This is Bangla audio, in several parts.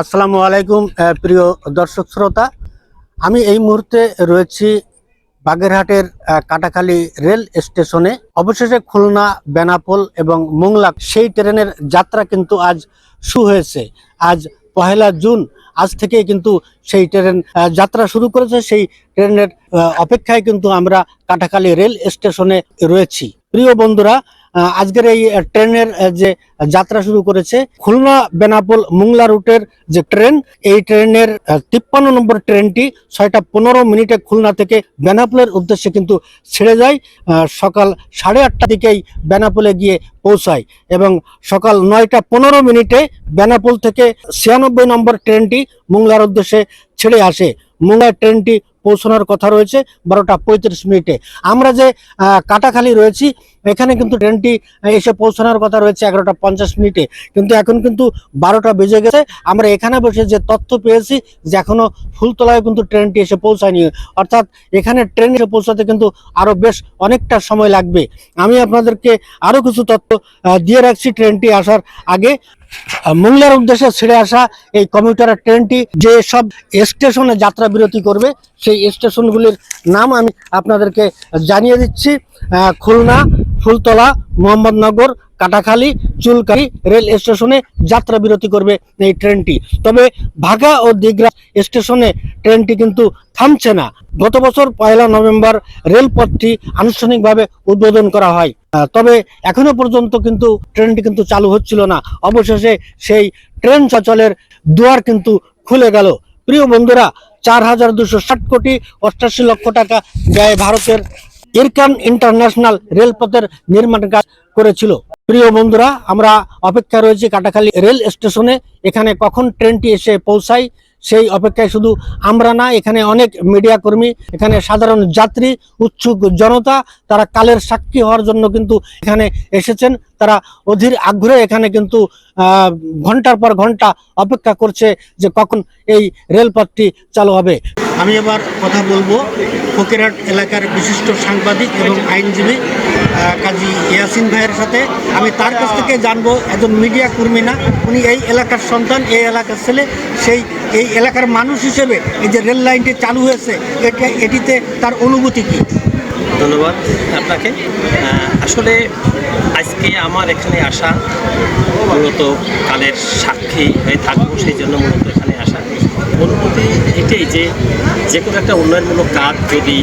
আসসালামু আলাইকুম প্রিয় দর্শক শ্রোতা। আমি এই মুহূর্তে রয়েছি বাগেরহাটের কাটাখালী রেল স্টেশনে। অবশেষে খুলনা, বেনাপোল এবং মোংলা সেই ট্রেনের যাত্রা কিন্তু আজ শুরু হয়েছে। আজ পহেলা জুন, আজ থেকে কিন্তু সেই ট্রেন যাত্রা শুরু করেছে। সেই ট্রেনের অপেক্ষায় কিন্তু আমরা কাটাখালী রেল স্টেশনে রয়েছি। প্রিয় বন্ধুরা আজকের এই ট্রেনের যে যাত্রা শুরু করেছে, খুলনা, বেনাপোল, মুংলা রুটের যে ট্রেন, এই ট্রেনের তিপ্পান্ন নম্বর ট্রেনটি ছয়টা পনেরো মিনিটে খুলনা থেকে বেনাপোলের উদ্দেশ্যে কিন্তু ছেড়ে যায় সকাল সাড়ে আটটা দিকেই বেনাপোলে গিয়ে পৌঁছায় এবং সকাল নয়টা পনেরো মিনিটে বেনাপোল থেকে ছিয়ানব্বই নম্বর ট্রেনটি মুংলার উদ্দেশ্যে ছেড়ে আসে। মুংলার ট্রেনটি পৌঁছানোর কথা রয়েছে বারোটা পঁয়ত্রিশ মিনিটে। আমরা যে কাটাখালি রয়েছি, এখানে কিন্তু ট্রেনটি এসে পৌঁছানোর কথা রয়েছে এগারোটা পঞ্চাশ মিনিটে। কিন্তু এখন কিন্তু বারোটা বেজে গেছে। আমরা এখানে বসে যে তথ্য পেয়েছি যে এখনও ফুলতলায় কিন্তু ট্রেনটি এসে পৌঁছায়নি। অর্থাৎ এখানে ট্রেন এসে পৌঁছাতে কিন্তু আরও বেশ অনেকটা সময় লাগবে। আমি আপনাদেরকে আরও কিছু তথ্য দিয়ে রাখছি ট্রেনটি আসার আগে। মোংলার উদ্দেশ্যে ছেড়ে আসা এই কমিউটার ট্রেনটি যে সব স্টেশনে যাত্রা বিরতি করবে, সেই স্টেশনগুলির নাম আমি আপনাদেরকে জানিয়ে দিচ্ছি। খুলনা, ফুলতলা, মোহাম্মদনগর, কাটাখালী চুলকারি রেল স্টেশনে যাত্রা বিরতি করবে এই ট্রেনটি। তবে ভাগা ও দিগরা স্টেশনে ট্রেনটি কিন্তু থামছে না। গত বছর পয়লা নভেম্বর রেলপথটি আনুষ্ঠানিকভাবে উদ্বোধন করা হয়। তবে এখনও পর্যন্ত কিন্তু ট্রেনটি কিন্তু চালু হচ্ছিল না। অবশেষে সেই ট্রেন চলাচলের দুয়ার কিন্তু খুলে গেল। প্রিয় বন্ধুরা, চার হাজার দুশো ষাট কোটি অষ্টাশি লক্ষ টাকা ব্যয় ভারতের ইরকান ইন্টারন্যাশনাল রেলপথের নির্মাণ কাজ করেছিল। প্রিয় বন্ধুরা, আমরা অপেক্ষা রয়েছি কাটাখালী রেল স্টেশনে। এখানে কখন ট্রেনটি এসে পৌঁছায়? সেই অপেক্ষায় শুধু আমরা না, এখানে অনেক মিডিয়া কর্মী, এখানে সাধারণ যাত্রী, উৎসুক জনতা, তারা কালের সাক্ষী হওয়ার জন্য কিন্তু এখানে এসেছেন। তারা অধীর আগ্রহে এখানে কিন্তু ঘণ্টার পর ঘণ্টা অপেক্ষা করছে যে কখন এই রেলপথটি চালু হবে। আমি এবার কথা বলব ফকিরহাট এলাকার বিশিষ্ট সাংবাদিক এবং আইনজীবী কাজী ইয়াসিন ভাইয়ের সাথে। আমি তার কাছ থেকে জানব একজন মিডিয়া কর্মী না, উনি এই এলাকার সন্তান, এই এলাকার ছেলে, সেই এই এলাকার মানুষ হিসেবে এই যে রেল লাইনটি চালু হয়েছে, এটা এটিতে তার অনুভূতি কী? ধন্যবাদ আপনাকে। আসলে আজকে আমার এখানে আসা মূলত কালের সাক্ষী হয়ে থাকব, সেই জন্য মূলত এখানে আসা অনুভূতি এটাই যে যে কোনো একটা উন্নয়নমূলক কাজ যদি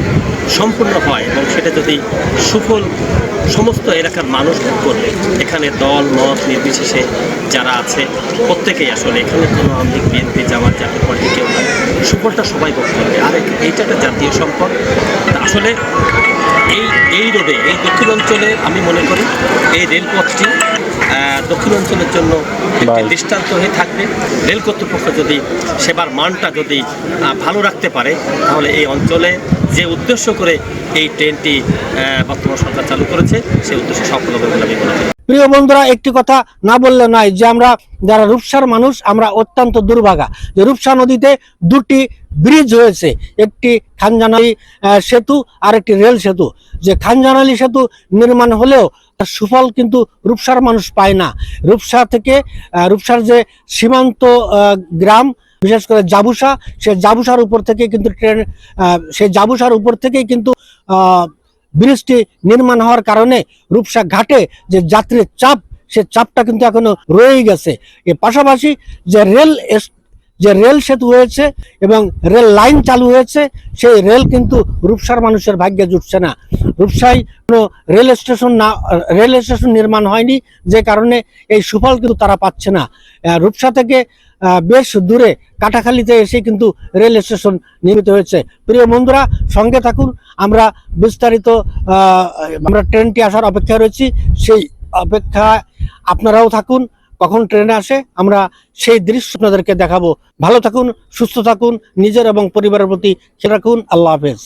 সম্পূর্ণ হয় এবং সেটা যদি সুফল সমস্ত এলাকার মানুষ ভোগ করবে এখানে দল, মত নির্বিশেষে যারা আছে, প্রত্যেকেই আসলে এখানে কোনো আওয়ামী লীগ, বিএনপি, জামাত, জাতীয় পার্টি কেউ সুফলটা সবাই ভোগ করবে। আর এইটা একটা জাতীয় সম্পদ। আসলে এই এই রোডে এই দক্ষিণ অঞ্চলে আমি মনে করি এই রেলপথটি দক্ষিণ অঞ্চলের জন্য একটি দৃষ্টান্ত হয়ে থাকবে। রেল কর্তৃপক্ষ যদি সেবার মানটা যদি ভালো রাখতে পারে তাহলে এই অঞ্চলে যে উদ্দেশ্য করে এই ট্রেনটি বর্তমান সরকার চালু করেছে সেই উদ্দেশ্য সফল হবে বলে আমি মনে করি। প্রিয় বন্ধুরা, একটি কথা না বললে নয় যে আমরা যারা রূপসার মানুষ, আমরা অত্যন্ত দুর্ভাগা। যে রূপসা নদীতে দুটি ব্রিজ হয়েছে, একটি খানজানালি সেতু আর একটি রেল সেতু। যে খানজানালি সেতু নির্মাণ হলেও তার সুফল কিন্তু রূপসার মানুষ পায় না। রূপসা থেকে রূপসার যে সীমান্ত গ্রাম, বিশেষ করে জাবুসা, সে জাবুসার উপর থেকে কিন্তু ট্রেন সেই জাবুসার উপর থেকেই কিন্তু ব্রিজটি নির্মাণ হওয়ার কারণে রূপসা ঘাটে যে যাত্রীর চাপ, সে চাপটা কিন্তু এখনও রয়েই গেছে। এর পাশাপাশি যে রেল যে রেল সেতু হয়েছে এবং রেল লাইন চালু হয়েছে, সেই রেল কিন্তু রূপসার মানুষের ভাগ্যে জুটছে না। রূপসায় কোনো রেল স্টেশন না, রেল স্টেশন নির্মাণ হয়নি, যে কারণে এই সুফল কিন্তু তারা পাচ্ছে না। রূপসা থেকে বেশ দূরে কাটাখালিতে এসে কিন্তু রেল স্টেশন নির্মিত হয়েছে। প্রিয় বন্ধুরা, সঙ্গে থাকুন, আমরা বিস্তারিত আমরা ট্রেনটি আসার অপেক্ষা রয়েছি। সেই অপেক্ষা আপনারাও থাকুন, কখন ট্রেন আসে আমরা সেই দৃশ্য আপনাদেরকে দেখাবো। ভালো থাকুন, সুস্থ থাকুন, নিজের এবং পরিবারের প্রতি খেয়াল রাখুন। আল্লাহ হাফেজ।